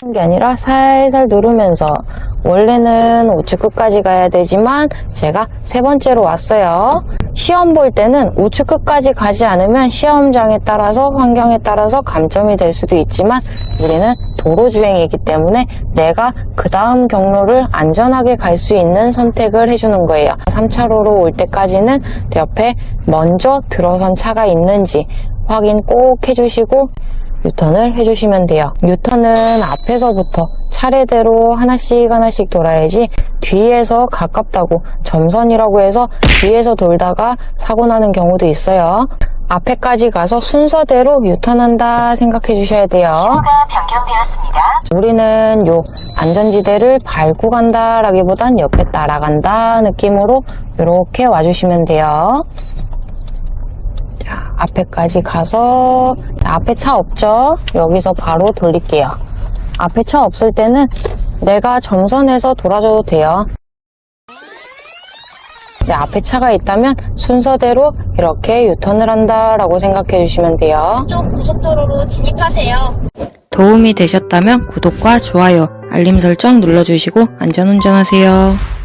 게 아니라 살살 누르면서 원래는 우측 끝까지 가야 되지만 제가 세 번째로 왔어요. 시험 볼 때는 우측 끝까지 가지 않으면 시험장에 따라서 환경에 따라서 감점이 될 수도 있지만 우리는 도로 주행이기 때문에 내가 그 다음 경로를 안전하게 갈 수 있는 선택을 해주는 거예요. 3차로로 올 때까지는 옆에 먼저 들어선 차가 있는지 확인 꼭 해주시고 유턴을 해주시면 돼요. 유턴은 앞에서부터 차례대로 하나씩 하나씩 돌아야지 뒤에서 가깝다고 점선이라고 해서 뒤에서 돌다가 사고 나는 경우도 있어요. 앞에까지 가서 순서대로 유턴한다 생각해 주셔야 돼요. 가 변경되었습니다. 우리는 요 안전지대를 밟고 간다라기보단 옆에 따라간다 느낌으로 이렇게 와주시면 돼요. 자, 앞에까지 가서 자, 앞에 차 없죠? 여기서 바로 돌릴게요. 앞에 차 없을 때는 내가 점선해서 돌아줘도 돼요. 내 앞에 차가 있다면 순서대로 이렇게 유턴을 한다라고 생각해 주시면 돼요. 쪽 고속도로로 진입하세요. 도움이 되셨다면 구독과 좋아요, 알림 설정 눌러주시고 안전운전하세요.